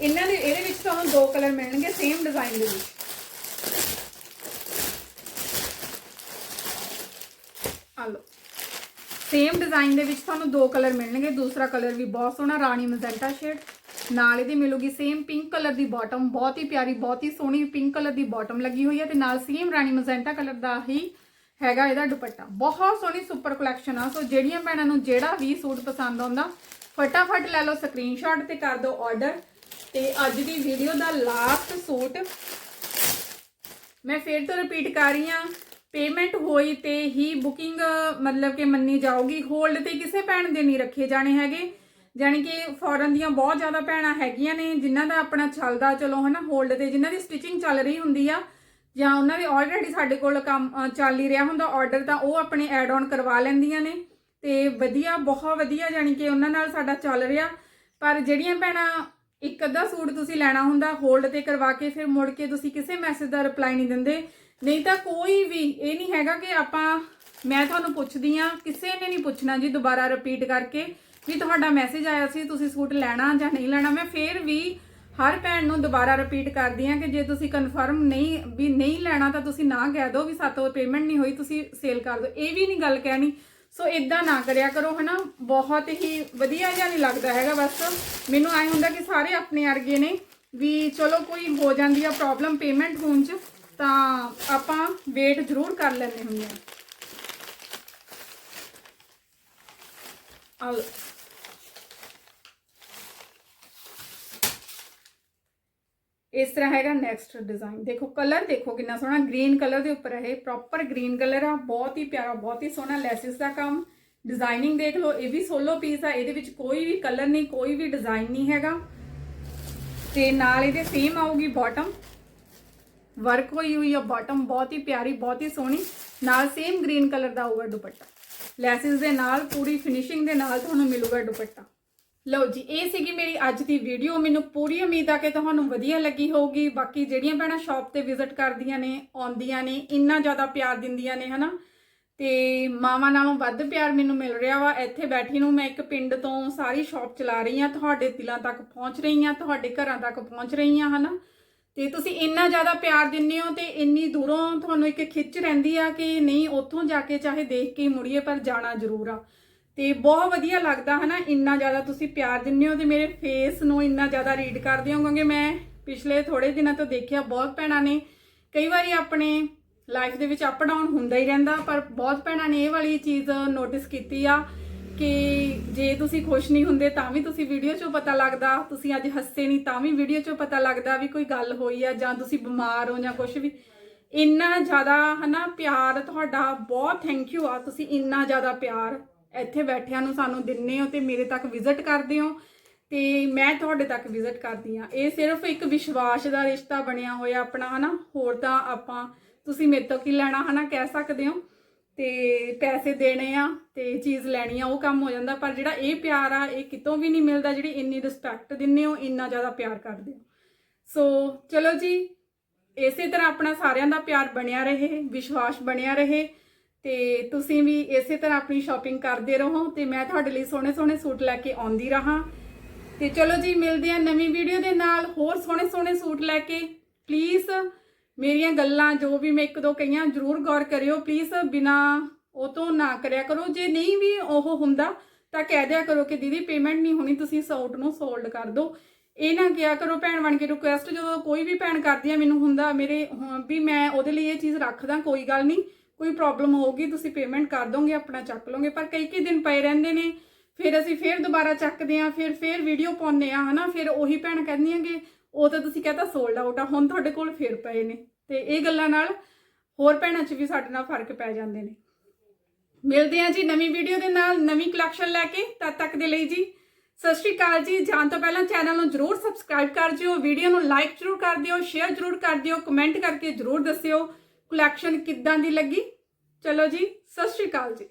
ਇਹਨਾਂ ਦੇ, ਇਹਦੇ ਵਿੱਚ ਤੁਹਾਨੂੰ ਦੋ ਕਲਰ ਮਿਲਣਗੇ ਸੇਮ ਡਿਜ਼ਾਈਨ ਦੇ ਵਿੱਚ। ਆ ਲਓ। ਸੇਮ ਡਿਜ਼ਾਈਨ ਦੇ ਵਿੱਚ ਤੁਹਾਨੂੰ ਦੋ ਕਲਰ ਮਿਲਣਗੇ। ਦੂਸਰਾ ਕਲਰ ਵੀ ਬਹੁਤ ਸੋਹਣਾ, ਰਾਣੀ ਮਜ਼ੈਂਟਾ ਸ਼ੇਡ ਨਾਲ ਇਹਦੀ ਮਿਲੂਗੀ ਸੇਮ ਪਿੰਕ ਕਲਰ ਦੀ ਬਾਟਮ ਬਹੁਤ ਹੀ ਪਿਆਰੀ, ਬਹੁਤ ਹੀ ਸੋਹਣੀ ਪਿੰਕ ਕਲਰ ਦੀ ਬਾਟਮ ਲੱਗੀ ਹੋਈ ਹੈ ਤੇ ਨਾਲ ਸੇਮ ਰਾਣੀ ਮਜ਼ੈਂਟਾ ਕਲਰ ਦਾ ਹੀ ਹੈਗਾ ਇਹਦਾ ਦੁਪੱਟਾ। ਬਹੁਤ ਸੋਹਣੀ ਸੁਪਰ ਕਲੈਕਸ਼ਨ ਆ। ਸੋ ਜਿਹੜੀਆਂ ਭੈਣਾਂ ਨੂੰ ਜਿਹੜਾ ਵੀ ਸੂਟ ਪਸੰਦ ਆਉਂਦਾ, ਫਟਾਫਟ ਲੈ ਲਓ ਸਕਰੀਨਸ਼ਾਟ ਤੇ ਕਰ ਦਿਓ ਆਰਡਰ ਤੇ ਅੱਜ ਦੀ ਵੀਡੀਓ ਦਾ ਲਾਸਟ ਸੂਟ। ਮੈਂ ਫੇਰ ਤੋਂ ਰਿਪੀਟ ਕਰ ਰਹੀ ਹਾਂ। ਪੇਮੈਂਟ ਹੋਈ ਤੇ ਹੀ ਬੁਕਿੰਗ, ਮਤਲਬ ਕਿ ਮੰਨੀ ਜਾਊਗੀ। ਹੋਲਡ ਤੇ ਕਿਸੇ ਭੈਣ ਦੇ ਨਹੀਂ ਰੱਖੇ ਜਾਣੇ ਹੈਗੇ। ਜਾਣੀ ਕਿ ਫੋਰਨ ਦੀਆਂ ਬਹੁਤ ਜ਼ਿਆਦਾ ਭੈਣਾਂ ਹੈਗੀਆਂ ਨੇ, ਜਿਨ੍ਹਾਂ ਦਾ ਆਪਣਾ ਚੱਲਦਾ, ਚਲੋ ਹਨਾ ਹੋਲਡ ਤੇ, ਜਿਨ੍ਹਾਂ ਦੀ ਸਟਿਚਿੰਗ ਚੱਲ ਰਹੀ ਹੁੰਦੀ ਆ, ਜਾਂ ਉਹਨਾਂ ਦੇ ਆਲਰੇਡੀ ਸਾਡੇ ਕੋਲ ਕੰਮ ਚੱਲ ਹੀ ਰਿਹਾ ਹੁੰਦਾ ਆਰਡਰ ਤਾਂ ਉਹ ਆਪਣੇ ਐਡ ਆਨ ਕਰਵਾ ਲੈਂਦੀਆਂ ਨੇ। ਤੇ ਵਧੀਆ, ਬਹੁਤ ਵਧੀਆ, ਜਾਣੀ ਕਿ ਉਹਨਾਂ ਨਾਲ ਸਾਡਾ ਚੱਲ ਰਿਹਾ। ਪਰ ਜਿਹੜੀਆਂ ਭੈਣਾਂ, ਇੱਕ ਅੱਧਾ ਸੂਟ ਤੁਸੀਂ ਲੈਣਾ ਹੁੰਦਾ ਹੋਲਡ ਤੇ ਕਰਵਾ ਕੇ, ਫਿਰ ਮੁੜ ਕੇ ਤੁਸੀਂ ਕਿਸੇ ਮੈਸੇਜ ਦਾ ਰਿਪਲਾਈ ਨਹੀਂ ਦਿੰਦੇ। ਨਹੀਂ ਤਾਂ ਕੋਈ ਵੀ, ਇਹ ਨਹੀਂ ਹੈਗਾ ਕਿ ਆਪਾਂ, ਮੈਂ ਤੁਹਾਨੂੰ ਪੁੱਛਦੀ ਆ ਕਿਸੇ ਨੇ ਨਹੀਂ ਪੁੱਛਣਾ ਜੀ ਦੁਬਾਰਾ ਰਿਪੀਟ ਕਰਕੇ ਵੀ ਤੁਹਾਡਾ ਮੈਸੇਜ ਆਇਆ ਸੀ, ਤੁਸੀਂ ਸੂਟ ਲੈਣਾ ਜਾਂ ਨਹੀਂ ਲੈਣਾ। ਮੈਂ ਫੇਰ ਵੀ ਹਰ ਭੈਣ ਨੂੰ ਦੁਬਾਰਾ ਰਿਪੀਟ ਕਰਦੀ ਆ ਕਿ ਜੇ ਤੁਸੀਂ ਕਨਫਰਮ ਨਹੀਂ, ਵੀ ਨਹੀਂ ਲੈਣਾ ਤਾਂ ਤੁਸੀਂ ਨਾ ਕਹਿ ਦਿਓ ਵੀ ਸਾਤੋਂ ਪੇਮੈਂਟ ਨਹੀਂ ਹੋਈ, ਤੁਸੀਂ ਸੇਲ ਕਰ ਦਿਓ। ਇਹ ਵੀ ਨਹੀਂ ਗੱਲ ਕਹਿਣੀ। ਸੋ ਇਦਾਂ ਨਾ ਕਰਿਆ ਕਰੋ, ਹਨਾ? ਬਹੁਤ ਹੀ ਵਧੀਆ ਜਿਹਾ ਨਹੀਂ ਲੱਗਦਾ ਹੈਗਾ ਬਸ। ਮੈਨੂੰ ਐ ਹੁੰਦਾ ਕਿ ਸਾਰੇ ਆਪਣੇ ਵਰਗੇ ਨੇ ਵੀ ਚਲੋ ਕੋਈ ਹੋ ਜਾਂਦੀ ਆ ਪ੍ਰੋਬਲਮ ਪੇਮੈਂਟ ਹੋਣ ਚ। ਤਾਂ ਆਪਾਂ ਵੇਟ ਜ਼ਰੂਰ ਕਰ ਲੈਂਦੇ ਹੁੰਦੇ ਆ ਆਲ ਇਸ ਤਰ੍ਹਾਂ ਹੈਗਾ ਨੈਕਸਟ ਡਿਜ਼ਾਈਨ ਦੇਖੋ ਕਲਰ ਦੇਖੋ ਕਿੰਨਾ ਸੋਹਣਾ। ਗ੍ਰੀਨ ਕਲਰ ਦੇ ਉੱਪਰ ਇਹ ਪ੍ਰੋਪਰ ਗ੍ਰੀਨ ਕਲਰ ਆ। ਬਹੁਤ ਹੀ ਪਿਆਰਾ, ਬਹੁਤ ਹੀ ਸੋਹਣਾ ਲੈਸਿਸ ਦਾ ਕੰਮ। ਡਿਜ਼ਾਈਨਿੰਗ ਦੇਖ ਲਓ, ਇਹ ਵੀ ਸੋਲੋ ਪੀਸ ਆ। ਇਹਦੇ ਵਿੱਚ ਕੋਈ ਵੀ ਕਲਰ ਨਹੀਂ, ਕੋਈ ਵੀ ਡਿਜ਼ਾਈਨ ਨਹੀਂ ਹੈਗਾ। ਤੇ ਨਾਲ ਇਹਦੇ ਸੇਮ ਆਊਗੀ ਬਾਟਮ ਵਰਕ ਹੋਈ ਹੋਈ ਆ ਬਾਟਮ ਬਹੁਤ ਹੀ ਪਿਆਰੀ, ਬਹੁਤ ਹੀ ਸੋਹਣੀ। ਨਾਲ ਸੇਮ ਗ੍ਰੀਨ ਕਲਰ ਦਾ ਹੋਊਗਾ ਦੁਪੱਟਾ। ਲੈਸਿਸ ਦੇ ਨਾਲ, ਪੂਰੀ ਫਿਨਿਸ਼ਿੰਗ ਦੇ ਨਾਲ ਤੁਹਾਨੂੰ ਮਿਲੂਗਾ ਦੁਪੱਟਾ। ਲਓ ਜੀ, ਇਹ ਸੀਗੀ ਮੇਰੀ ਅੱਜ ਦੀ ਵੀਡੀਓ ਮੈਨੂੰ ਪੂਰੀ ਉਮੀਦ ਆ ਕਿ ਤੁਹਾਨੂੰ ਵਧੀਆ ਲੱਗੀ ਹੋਊਗੀ। ਬਾਕੀ ਜਿਹੜੀਆਂ ਭੈਣਾਂ ਸ਼ਾਪ ਤੇ ਵਿਜ਼ਿਟ ਕਰਦੀਆਂ ਨੇ, ਆਉਂਦੀਆਂ ਨੇ, ਇੰਨਾ ਜ਼ਿਆਦਾ ਪਿਆਰ ਦਿੰਦੀਆਂ ਨੇ, ਹਨਾ? ਤੇ ਮਾਵਾਂ ਨਾਲੋਂ ਵੱਧ ਪਿਆਰ ਮੈਨੂੰ ਮਿਲ ਰਿਹਾ ਵਾ। ਇੱਥੇ ਬੈਠੀ ਨੂੰ ਮੈਂ ਇੱਕ ਪਿੰਡ ਤੋਂ ਸਾਰੀ ਸ਼ਾਪ ਚਲਾ ਰਹੀ ਹਾਂ। ਤੁਹਾਡੇ ਦਿਲਾਂ ਤੱਕ ਪਹੁੰਚ ਰਹੀ ਹਾਂ, ਤੁਹਾਡੇ ਘਰਾਂ ਤੱਕ ਪਹੁੰਚ ਰਹੀ ਹਾਂ, ਹਨਾ? ਤੇ ਤੁਸੀਂ ਇੰਨਾ ਜ਼ਿਆਦਾ ਪਿਆਰ ਦਿੰਦੇ ਹੋ ਤੇ ਇੰਨੀ ਦੂਰੋਂ ਤੁਹਾਨੂੰ ਇੱਕ ਖਿੱਚ ਰਹਿੰਦੀ ਆ ਕਿ ਨਹੀਂ, ਉੱਥੋਂ ਜਾ ਕੇ ਚਾਹੇ ਦੇਖ ਕੇ ਹੀ ਮੁੜੀਏ, ਪਰ ਜਾਣਾ ਜ਼ਰੂਰ ਆ। ਤੇ ਬਹੁਤ ਵਧੀਆ ਲੱਗਦਾ, ਹਨਾ? ਇੰਨਾ ਜ਼ਿਆਦਾ ਤੁਸੀਂ ਪਿਆਰ ਦਿੰਦੇ ਹੋ ਤੇ ਮੇਰੇ ਫੇਸ ਨੂੰ ਇੰਨਾ ਜ਼ਿਆਦਾ ਰੀਡ ਕਰਦੇ ਹੋ, ਕਿਉਂਕਿ ਮੈਂ ਪਿਛਲੇ ਥੋੜੇ ਦਿਨਾਂ ਤੋਂ ਦੇਖਿਆ ਬਹੁਤ ਭੈਣਾਂ ਨੇ। ਕਈ ਵਾਰੀ ਆਪਣੇ ਲਾਈਫ ਦੇ ਵਿੱਚ ਅਪ ਡਾਊਨ ਹੁੰਦਾ ਹੀ ਰਹਿੰਦਾ, ਪਰ ਬਹੁਤ ਭੈਣਾਂ ਨੇ ਇਹ ਵਾਲੀ ਚੀਜ਼ ਨੋਟਿਸ ਕੀਤੀ ਆ ਕਿ ਜੇ ਤੁਸੀਂ ਖੁਸ਼ ਨਹੀਂ ਹੁੰਦੇ ਤਾਂ ਵੀ ਤੁਸੀਂ ਵੀਡੀਓ 'ਚੋਂ ਪਤਾ ਲੱਗਦਾ। ਤੁਸੀਂ ਅੱਜ ਹੱਸੇ ਨਹੀਂ ਤਾਂ ਵੀ ਵੀਡੀਓ 'ਚੋਂ ਪਤਾ ਲੱਗਦਾ ਵੀ ਕੋਈ ਗੱਲ ਹੋਈ ਆ ਜਾਂ ਤੁਸੀਂ ਬਿਮਾਰ ਹੋ ਜਾਂ ਕੁਝ ਵੀ। ਇੰਨਾ ਜ਼ਿਆਦਾ ਹਨਾ ਪਿਆਰ ਤੁਹਾਡਾ ਬਹੁਤ ਥੈਂਕ ਯੂ ਆ। ਤੁਸੀਂ ਇੰਨਾ ਜ਼ਿਆਦਾ ਪਿਆਰ ਇੱਥੇ ਬੈਠਿਆਂ ਨੂੰ ਸਾਨੂੰ ਦਿੰਨੇ ਹੋ ਤੇ ਮੇਰੇ ਤੱਕ ਵਿਜ਼ਿਟ ਕਰਦੇ ਹੋ। ਤੇ ਮੈਂ ਤੁਹਾਡੇ ਤੱਕ ਵਿਜ਼ਿਟ ਕਰਦੀ ਆ ਇਹ ਸਿਰਫ ਇੱਕ ਵਿਸ਼ਵਾਸ ਦਾ ਰਿਸ਼ਤਾ ਬਣਿਆ ਹੋਇਆ ਆਪਣਾ ਹਨਾ। ਹੋਰ ਤਾਂ ਆਪਾਂ ਤੁਸੀਂ ਮੇਰੇ ਤੋਂ ਕੀ ਲੈਣਾ ਹਨਾ ਕਹਿ ਸਕਦੇ ਹੋ। ਤੇ ਪੈਸੇ ਦੇਣੇ ਆ ਤੇ ਚੀਜ਼ ਲੈਣੀ ਆ, ਉਹ ਕੰਮ ਹੋ ਜਾਂਦਾ। ਪਰ ਜਿਹੜਾ ਇਹ ਪਿਆਰ ਆ, ਇਹ ਕਿਤੋਂ ਵੀ ਨਹੀਂ ਮਿਲਦਾ ਜਿਹੜੀ ਇੰਨੀ ਰਿਸਪੈਕਟ ਦਿੰਨੇ ਹੋ, ਇੰਨਾ ਜ਼ਿਆਦਾ ਪਿਆਰ ਕਰਦੇ ਹੋ। ਸੋ ਚਲੋ ਜੀ, ਇਸੇ ਤਰ੍ਹਾਂ ਆਪਣਾ ਸਾਰਿਆਂ ਦਾ ਪਿਆਰ ਬਣਿਆ ਰਹੇ, ਵਿਸ਼ਵਾਸ ਬਣਿਆ ਰਹੇ ਤੇ ਤੁਸੀਂ ਵੀ ਇਸੇ ਤਰ੍ਹਾਂ ਆਪਣੀ ਸ਼ਾਪਿੰਗ ਕਰਦੇ ਰਹੋ ਤੇ ਮੈਂ ਤੁਹਾਡੇ ਲਈ ਸੋਹਣੇ ਸੋਹਣੇ ਸੂਟ ਲੈ ਕੇ ਆਉਂਦੀ ਰਹਾ। ਤੇ ਚਲੋ ਜੀ, ਮਿਲਦੇ ਆ ਨਵੀਂ ਵੀਡੀਓ ਦੇ ਨਾਲ, ਹੋਰ ਸੋਹਣੇ ਸੋਹਣੇ ਸੂਟ ਲੈ ਕੇ। ਪਲੀਜ਼ ਮੇਰੀਆਂ ਗੱਲਾਂ ਜੋ ਵੀ ਮੈਂ ਇੱਕ ਦੋ ਕਹੀਆਂ ਜਰੂਰ ਗੌਰ ਕਰਿਓ ਪਲੀਜ਼ ਬਿਨਾ ਉਹ ਤੋਂ ਨਾ ਕਰਿਆ ਕਰੋ। ਜੇ ਨਹੀਂ ਵੀ ਉਹ ਹੁੰਦਾ ਤਾਂ ਕਹਿ ਦਿਆ ਕਰੋ ਕਿ ਦੀਦੀ ਪੇਮੈਂਟ ਨਹੀਂ ਹੋਣੀ, ਤੁਸੀਂ ਸੂਟ ਨੂੰ ਸੋਲਡ ਕਰ ਦਿਓ। ਇਹ ਨਾ ਕਿਹਾ ਕਰੋ, ਭੈਣ ਬਣ ਕੇ ਰਿਕੁਐਸਟ ਜਦੋਂ ਕੋਈ ਵੀ ਭੈਣ ਕਰਦੀ ਆ, ਮੈਨੂੰ ਹੁੰਦਾ ਮੇਰੇ ਵੀ ਮੈਂ ਉਹਦੇ ਲਈ ਇਹ ਚੀਜ਼ ਰੱਖਦਾ, ਕੋਈ ਗੱਲ ਨਹੀਂ। ਕੋਈ ਪ੍ਰੋਬਲਮ ਹੋਊਗੀ, ਤੁਸੀਂ ਪੇਮੈਂਟ ਕਰ ਦੋਗੇ, ਆਪਣਾ ਚੱਕ ਲਓਗੇ। ਪਰ ਕਈ ਕਈ ਦਿਨ ਪਏ ਰਹਿੰਦੇ ਨੇ, ਫਿਰ ਅਸੀਂ ਫਿਰ ਦੁਬਾਰਾ ਚੱਕਦੇ ਆ, ਫਿਰ ਫਿਰ ਵੀਡੀਓ ਪਾਉਂਦੇ ਆ, ਹਨਾ, ਫਿਰ ਉਹੀ ਭੈਣ ਕਹਿੰਦੀਆਂ ਕਿ ਉਹ ਤਾਂ ਤੁਸੀਂ ਕਹਤਾ ਸੋਲਡ ਆਊਟ ਆ, ਹੁਣ ਤੁਹਾਡੇ ਕੋਲ ਫਿਰ ਪਏ ਨੇ। ਤੇ ਇਹ ਗੱਲਾਂ ਨਾਲ ਹੋਰ ਭੈਣਾਂ 'ਚ ਵੀ ਸਾਡੇ ਨਾਲ ਫ਼ਰਕ ਪੈ ਜਾਂਦੇ ਨੇ। ਮਿਲਦੇ ਆ ਜੀ ਨਵੀਂ ਵੀਡੀਓ ਦੇ ਨਾਲ, ਨਵੀਂ ਕਲੈਕਸ਼ਨ ਲੈ ਕੇ, ਤਦ ਤੱਕ ਦੇ ਲਈ ਜੀ, ਸਤਿ ਸ਼੍ਰੀ ਅਕਾਲ ਜੀ। ਜਾਣ ਤੋਂ ਪਹਿਲਾਂ ਚੈਨਲ ਨੂੰ ਜਰੂਰ ਸਬਸਕ੍ਰਾਈਬ ਕਰ ਜਿਓ ਵੀਡੀਓ ਨੂੰ ਲਾਈਕ ਜਰੂਰ ਕਰ ਦਿਓ ਸ਼ੇਅਰ ਜਰੂਰ ਕਰ ਦਿਓ ਕਮੈਂਟ ਕਰਕੇ ਜਰੂਰ ਦੱਸਿਓ ਕਲੈਕਸ਼ਨ ਕਿੱਦਾਂ ਦੀ ਲੱਗੀ। ਚਲੋ ਜੀ, ਸਤਿ ਸ਼੍ਰੀ ਅਕਾਲ ਜੀ।